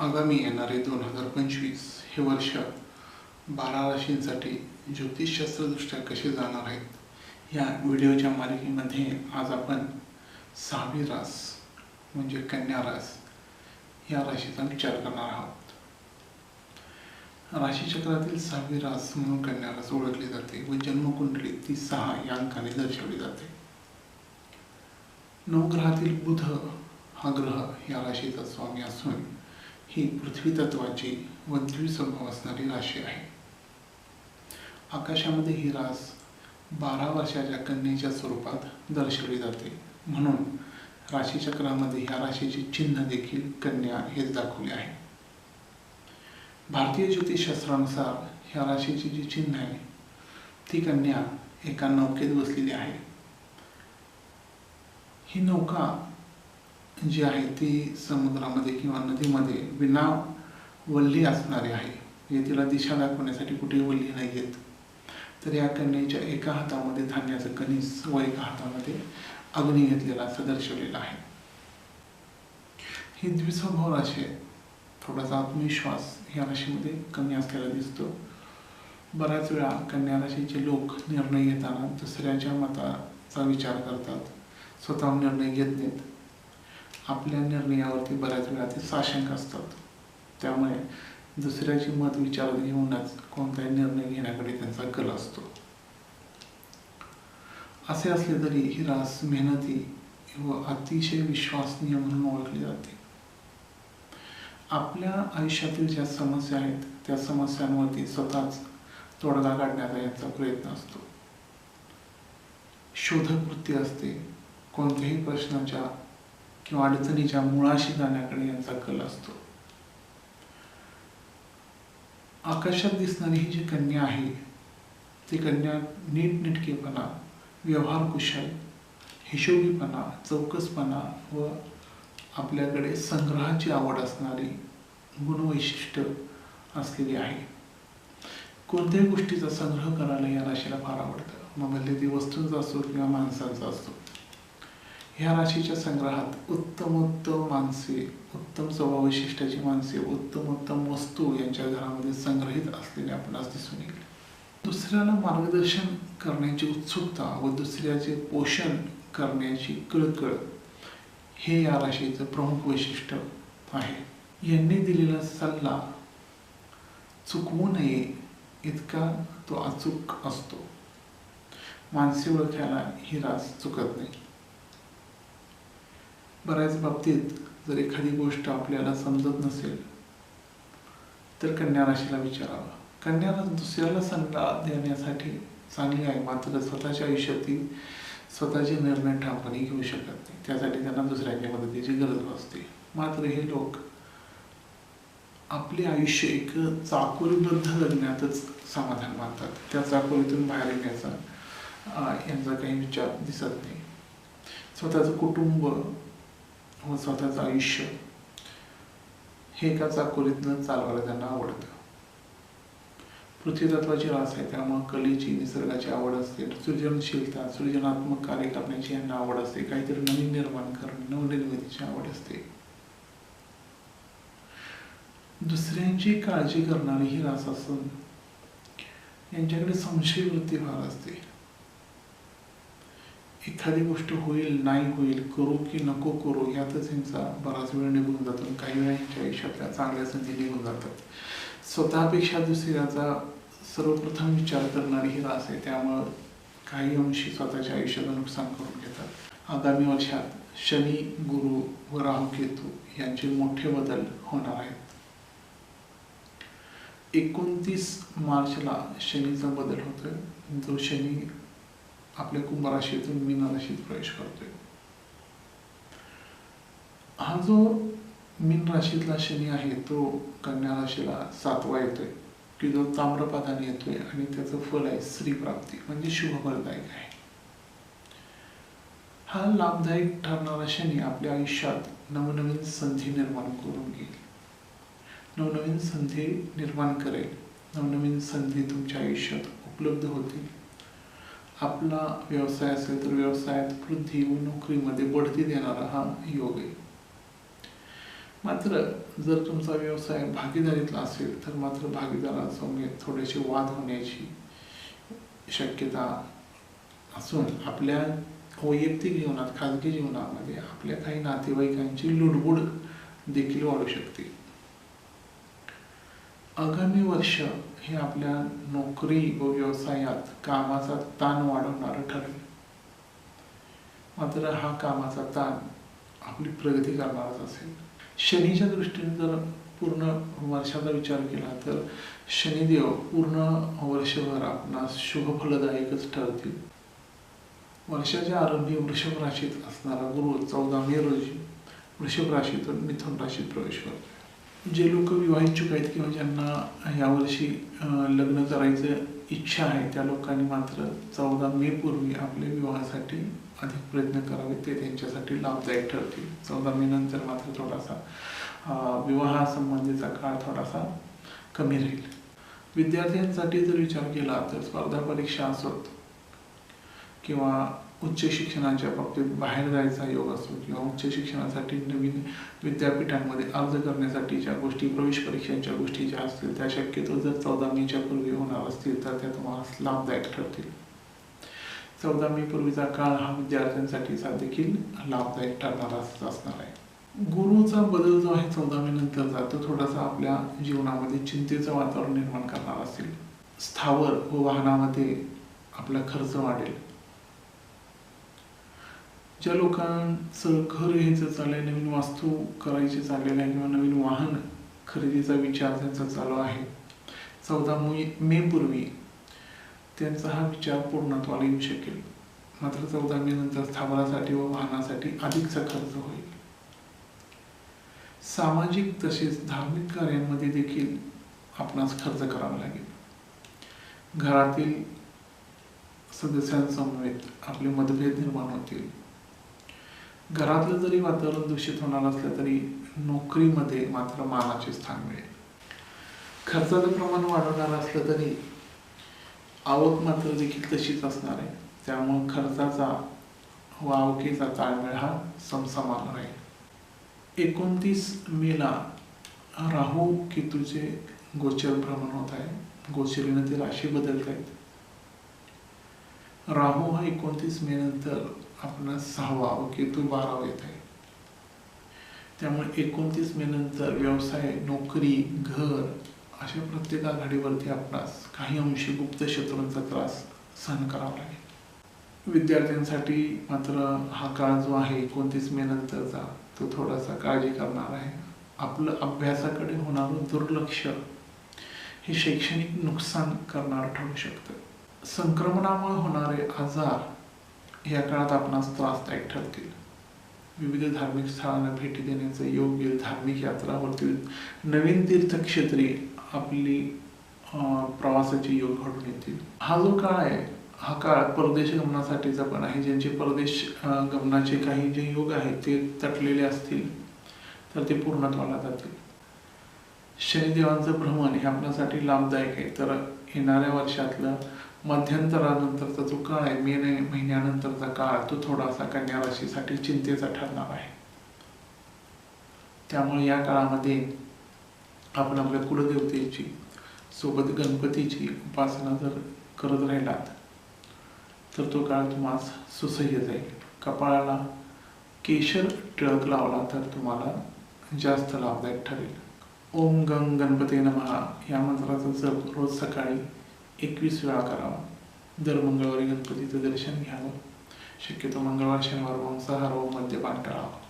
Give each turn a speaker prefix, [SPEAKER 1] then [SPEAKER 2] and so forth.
[SPEAKER 1] आगामी येणारे दोन हजार पंचवीस हे वर्ष बारा राशींसाठी ज्योतिषशास्त्रदृष्ट्या कसे जाणार आहेत या व्हिडिओच्या मालिकेमध्ये आज आपण सहावी रास म्हणजे कन्या रास या राशीचा विचार करणार आहोत. राशीचक्रातील सहावी रास म्हणून कन्या रास ओळखली जाते व जन्मकुंडली ती सहा या अंकाने दर्शवली जाते. नवग्रहातील बुध हा ग्रह या राशीचा स्वामी असून ही पृथ्वी तत्वाची व द्विस्वभाव असणारी राशी आहे. आकाशामध्ये ही रास बारा वर्षाच्या कन्येच्या स्वरूपात दर्शवली जाते. म्हणून राशीचक्रामध्ये ह्या राशीचे चिन्ह देखील कन्या हेच दाखवले आहे. भारतीय ज्योतिषशास्त्रानुसार ह्या राशीची जी चिन्ह आहे ती कन्या एका नौकेत बसलेली आहे. ही नौका जी आहे ती समुद्रामध्ये किंवा नदीमध्ये विना वल्ली असणारी आहे. हे तिला दिशा दाखवण्यासाठी कुठे वल्ली नाही येत तर या कन्येच्या एका हातामध्ये धान्याचं कणीस व एका हातामध्ये अग्नी घेतलेला असं दर्शवलेला आहे. ही द्विस्वभाव राशी आहे. थोडासा आत्मविश्वास या राशीमध्ये कमी असलेला दिसतो. बऱ्याच वेळा कन्या राशीचे लोक निर्णय घेताना दुसऱ्याच्या मताचा विचार करतात. स्वतः निर्णय घेत नाहीत. आपल्या निर्णयावरती बऱ्याच वेळा ते साशंक असतात. त्यामुळे दुसऱ्याची मत विचारात घेऊनच कोणताही निर्णय घेण्याकडे त्यांचा कल असतो. असे असले तरी ही रास मेहनती व अतिशय विश्वासनीय म्हणून ओळखली जाते. आपल्या आयुष्यातील ज्या समस्या आहेत त्या समस्यांवरती स्वतःच तोडगा काढण्याचा यांचा प्रयत्न असतो. शोधक वृत्ती असते. कोणत्याही प्रश्नाच्या किंवा अडचणीच्या मुळाशी जाण्याकडे यांचा कल असतो. आकाशात दिसणारी ही जी कन्या आहे ती कन्या नीटनेटकेपणा व्यवहार कुशल हिशोबीपणा चौकसपणा व आपल्याकडे संग्रहाची आवड असणारी गुणवैशिष्ट्य असलेली आहे. कोणत्याही गोष्टीचा संग्रह करायला या राशीला फार आवडतं. मग म्हणजे ती वस्तूंचा असो किंवा माणसांचा असो. ह्या राशीच्या संग्रहात उत्तमोत्तम माणसे उत्तम स्वभाव वैशिष्ट्याची माणसे उत्तमोत्तम वस्तू यांच्या घरामध्ये संग्रहित असलेले आपणास दिसून येईल. दुसऱ्याला मार्गदर्शन करण्याची उत्सुकता व दुसऱ्याचे पोषण करण्याची कळकळ हे या राशीचं प्रमुख वैशिष्ट्य आहे. यांनी दिलेला सल्ला चुकवू नये इतका तो अचूक असतो. माणसे ओळखायला ही रास चुकत नाही. बऱ्याच बाबतीत जर एखादी गोष्ट आपल्याला समजत नसेल तर कन्या राशीला विचारावं. कन्याला दुसऱ्याला सल्ला देण्यासाठी चांगली आहे मात्र स्वतःच्या आयुष्यातील स्वतःचे निर्णय ठामपणे घेऊ शकत नाही. त्यासाठी त्यांना दुसऱ्याच्या मदतीची गरज भासते. मात्र हे लोक आपले आयुष्य एक चाकोरीबद्ध लग्नातच समाधान मानतात. त्या चाकोरीतून बाहेर येण्याचा यांचा काही विचार दिसत नाही. स्वतःचं कुटुंब हो, व स्वतःचं आयुष्य. हे एका चाकोरीतनं चालवायला त्यांना आवडतं. पृथ्वी तत्वाची रास आहे त्यामुळे कलेची निसर्गाची आवड असते सृजनशीलता सृजनात्मक कार्य करण्याची यांना आवड असते काहीतरी नवीन निर्माण करणे नवनिर्मितीची आवड असते. दुसऱ्यांची काळजी करणारी ही रास असून यांच्याकडे संशय वृत्ती फार असते. एखादी गोष्ट होईल नाही होईल करू की नको करू यातच यांचा बराच वेळ निघून जातो. काही वेळा यांच्या आयुष्यातल्या चांगल्या संधी निघून जातात. स्वतःपेक्षा दुसऱ्याचा सर्वप्रथम विचार करणारी ही रास आहे. त्यामुळं काही अंशी स्वतःच्या आयुष्याचं नुकसान करून घेतात. आगामी वर्षात शनी गुरु व राहू केतू यांचे मोठे बदल होणार आहेत. एकोणतीस मार्चला शनीचा बदल होतोय. जो शनी आपल्या कुंभराशीतून मीनराशीत प्रवेश करतोय. हा जो मीन राशीतला शनी आहे तो कन्या राशीला सातवा येतोय. की जो ताम्रपादाने येतोय आणि त्याचं फल आहे स्त्री प्राप्ती म्हणजे शुभफलदायक आहे. हा लाभदायक ठरणारा शनी आपल्या आयुष्यात नवनवीन संधी निर्माण करून घेईल. नवनवीन संधी निर्माण करेल. नवनवीन संधी तुमच्या आयुष्यात उपलब्ध होतील. आपला व्यवसाय असेल तर व्यवसायात वृद्धी व नोकरीमध्ये बढती देणारा हा योग आहे. मात्र जर तुमचा व्यवसाय भागीदारीतला असेल तर मात्र भागीदारासमोर थोडेसे वाद होण्याची शक्यता असून आपल्या वैयक्तिक जीवनात खाजगी जीवनामध्ये आपल्या काही नातेवाईकांची लुडबुड देखील वाढू शकते. आगामी वर्ष हे आपल्या नोकरी व व्यवसायात कामाचा ताण वाढवणारं ठरेल. मात्र हा कामाचा ताण आपली प्रगती करणारच असेल. शनीच्या दृष्टीने जर पूर्ण वर्षाचा विचार केला तर शनिदेव पूर्ण वर्षभर आपणास शुभ फलदायकच ठरतील. वर्षाच्या आरंभी वृषभ राशीत असणारा गुरु चौदा मे रोजी वृषभ राशीतून मिथुन राशीत प्रवेश करतो. जे लोक विवाहित आहेत किंवा ज्यांना यावर्षी लग्न करायचं इच्छा आहे त्या लोकांनी मात्र चौदा मे पूर्वी आपल्या विवाहासाठी अधिक प्रयत्न करावे ते त्यांच्यासाठी लाभदायक ठरतील. चौदा मे नंतर मात्र थोडासा विवाहासंबंधीचा काळ थोडासा कमी राहील. विद्यार्थ्यांसाठी जर विचार केला तर स्पर्धा परीक्षा असोत किंवा उच्च शिक्षणाच्या बाबतीत बाहेर जायचा योग असो किंवा उच्च शिक्षणासाठी नवीन विद्यापीठांमध्ये अर्ज करण्यासाठी ज्या गोष्टी प्रवेश परीक्षांच्या गोष्टी ज्या असतील त्या शक्यतो जर चौदा मेच्या पूर्वी होणार असतील तर त्या तुम्हाला लाभदायक ठरतील. चौदा मे पूर्वीचा काळ हा विद्यार्थ्यांसाठीचा देखील लाभदायक ठरणारा असणार आहे. गुरुचा बदल जो आहे चौदा मे नंतरचा तो थोडासा आपल्या जीवनामध्ये चिंतेचं वातावरण निर्माण करणार असेल. स्थावर व वाहनामध्ये आपला खर्च वाढेल. ज्या लोकांचं घर घ्यायचं चाललंय नवीन वास्तू करायची चाललेलं आहे किंवा नवीन वाहन खरेदीचा विचार त्यांचा चालू आहे. चौदा मे मे पूर्वी त्यांचा हा विचार पूर्णत्वाला येऊ शकेल. मात्र चौदा मे नंतर स्थावरासाठी व वाहनासाठी अधिकचा खर्च होईल. सामाजिक तसेच धार्मिक कार्यांमध्ये देखील आपणास खर्च करावा लागेल. घरातील सदस्यांसमवेत आपले मतभेद निर्माण होतील. घरातलं जरी वातावरण दूषित होणार असलं तरी नोकरीमध्ये मात्र मानाचे स्थान मिळेल. खर्चाचं प्रमाण वाढवणार असलं तरी आवक मात्र देखील तशीच असणार आहे. त्यामुळे खर्चाचा व आवकेचा ताळमेळ हा समसमान राहील. एकोणतीस मेला राहू केतूचे गोचर भ्रमण होत आहे. गोचरीनं ते राशी बदलत आहेत राहू हा एकोणतीस मे नंतर आपला सहावा व केतू बारावा येत आहे. त्यामुळे एकोणतीस मे नंतर व्यवसाय नोकरी घर अशा प्रत्येक आघाडीवरती आपणास काही अंशी गुप्त शत्रूंचा त्रास सहन करावा लागेल. विद्यार्थ्यांसाठी मात्र हा काळ जो आहे एकोणतीस मे नंतरचा तो थोडासा काळजी करणार आहे. आपलं अभ्यासाकडे होणारं दुर्लक्ष हे शैक्षणिक नुकसान करणार ठरू शकतं. संक्रमणामुळे होणारे आजार या काळात आपणास त्रासदायक ठरतील विविध धार्मिक स्थळांना भेटी देण्याचं येईल धार्मिक यात्रावरती नवीन तीर्थक्षेत्री आपली प्रवासाचे योग घडून येतील. हा जो काळ आहे हा काळ परदेश गमनासाठीचा पण आहे. ज्यांचे परदेश गमनाचे काही जे योग आहेत ते तटलेले असतील तर ते पूर्णत्वाला जातील. शनिदेवांचं भ्रमण हे आपल्यासाठी लाभदायक आहे. तर येणाऱ्या वर्षातलं मध्यंतरानंतरचा जो काळ आहे मे महिन्यानंतरचा काळ तो थोडासा कन्या राशीसाठी चिंतेचा ठरणार आहे. त्यामुळे या काळामध्ये आपण आपल्या कुलदेवतेची सोबत गणपतीची उपासना जर करत राहिलात तर तो काळ तुम्हाला सुसह्य जाईल. कपाळाला केशर टिळक लावला तर तुम्हाला जास्त लाभदायक ठरेल. ओम गंग गणपती नमहा या मंत्राचा जप रोज सकाळी एकवीस वेळा करावा. दर मंगळवारी गणपतीचं दर्शन घ्यावं. शक्यतो मंगळवार शनिवार मांसाहार व मद्यपान टाळावं.